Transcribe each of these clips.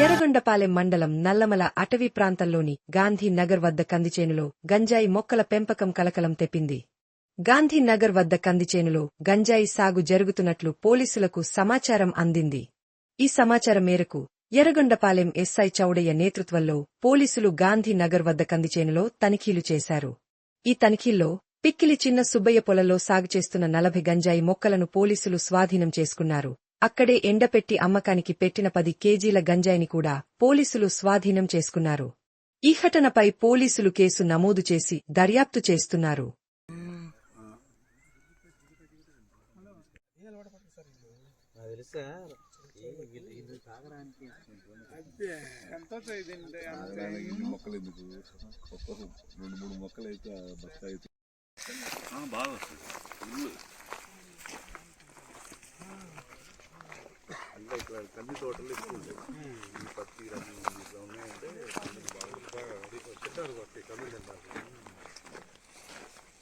ఎర్రగొండపాలెం మండలం నల్లమల అటవీ ప్రాంతంలోని గాంధీ నగర్ వద్ద కందిచేనులో గంజాయి మొక్కల పెంపకం కలకలం తెప్పింది. గాంధీ నగర్ వద్ద కందిచేనులో గంజాయి సాగు జరుగుతున్నట్లు పోలీసులకు సమాచారం అందింది. ఈ సమాచారం మేరకు ఎర్రగొండపాలెం ఎస్ఐ చౌడయ్య నేతృత్వంలో పోలీసులు గాంధీ నగర్ వద్ద కందిచేనులో తనిఖీలు చేశారు. ఈ తనిఖీల్లో పిక్కిలి చిన్న సుబ్బయ్య పొలంలో సాగు చేస్తున్న నలభై గంజాయి మొక్కలను పోలీసులు స్వాధీనం చేసుకున్నారు. అక్కడే ఎండపెట్టి అమ్మకానికి పెట్టిన పది కేజీల గంజాయిని కూడా పోలీసులు స్వాధీనం చేసుకున్నారు. ఈ ఘటనపై పోలీసులు కేసు నమోదు చేసి దర్యాప్తు చేస్తున్నారు. నాకు వస్తుంది ఫుల్ అంటే ఇక్కడ కంది తోటలు ఎక్కువ ఉంటాయి ఈ పత్తి రకం ఇట్లా ఉన్నాయంటే కందులు బాగా బాగా తింటారు పత్తి కందులు తింటారు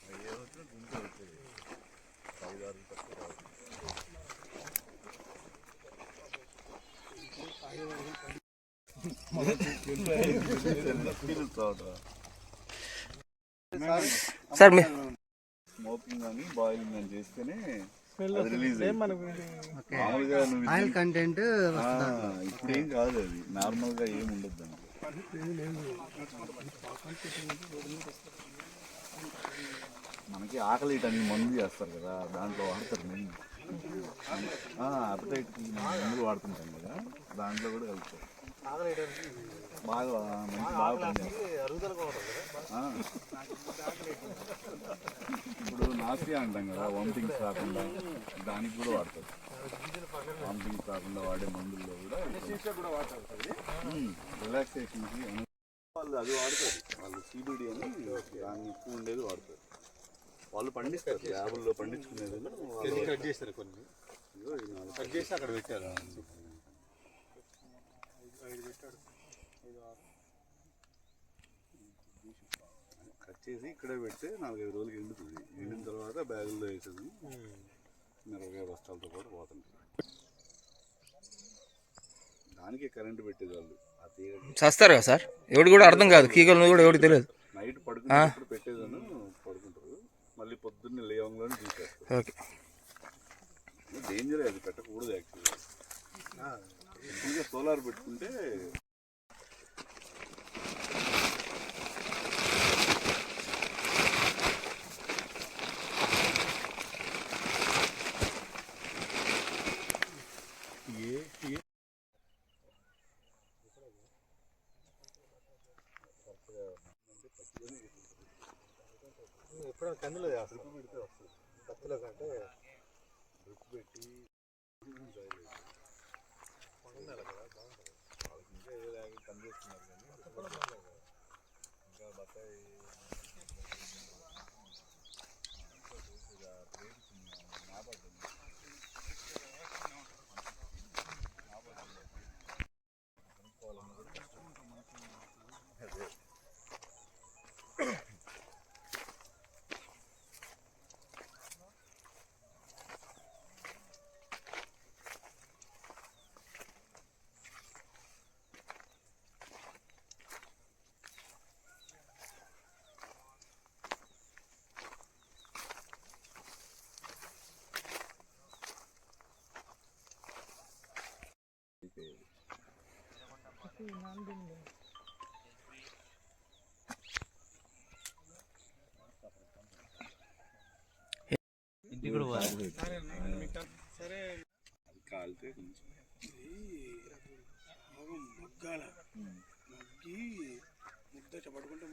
అవి ఏమవుతుందో గుంటూ అవుతాయి ఐదారు తక్కువ రావు. సార్ మీ స్మోకింగ్ అని బాయిలింగ్ అని చేస్తేనే అది రిలీజ్ మామూలుగా నువ్వు ఆయిల్ కంటెంట్ ఆ, ఇప్పుడు ఏం కాదు అది. నార్మల్గా ఏం ఉండదు మనకి ఆకలి అని మందు చేస్తారు కదా దాంట్లో వాడతారు మెయిన్. అపటైట్ మందులు వాడుతుంటాం కదా దాంట్లో కూడా కలుపుతారు. బాగా మంచి బాగా పనిచేస్తారు ఆ. నాసియా అంటాం కదా వామిటింగ్స్ రాకుండా దానికి కూడా వాడతారు. వామిటింగ్స్ రాకుండా వాడే మందుల్లో కూడా రిలాక్సేషన్ వాళ్ళు అది వాడతారు. వాళ్ళు సిబిడి అని దాన్ని ఎక్కువ ఉండేది వాడతారు. వాళ్ళు పండిస్తారు. ల్యాబుల్లో పండించుకునేది కట్ చేస్తారు కొన్ని. కట్ చేసి అక్కడ పెట్టారు. కట్ చేసి ఇక్కడే పెడితే నాలుగైదు రోజులకి ఎండుతుంది. ఎండిన తర్వాత బ్యాగుల్లో వేసేది మిరపకాయ బస్తాలతో పాటు పోతుంటాయి దానికి కరెంటు పెట్టేది వాళ్ళు చస్తారు కదా సార్? ఎవడు కూడా అర్థం కాదు. కీగలు కూడా ఎవరికి తెలియదు. నైట్ పడుకునేటప్పుడు పెట్టేదాను పడుకుంటారు. మళ్ళీ పొద్దున్నే లేవంగానే తీసేస్తారు. ఓకే. డేంజర్ అది పెట్టకూడదు యాక్చువల్గా. ఇంకా సోలార్ పెట్టుకుంటే ఎప్పుడైనా కందులో చేస్తారు పెడితే వస్తుంది పత్తిలో కంటే డ్రిప్ పెట్టి ఇంకా ఏదో లాగా పనిచేస్తున్నారు కానీ ఇంకా బత్తాయి ఇంటికి కూడా సరే కాలితే మగ్గాల మగ్గి ముద్ద పట్టుకుంటే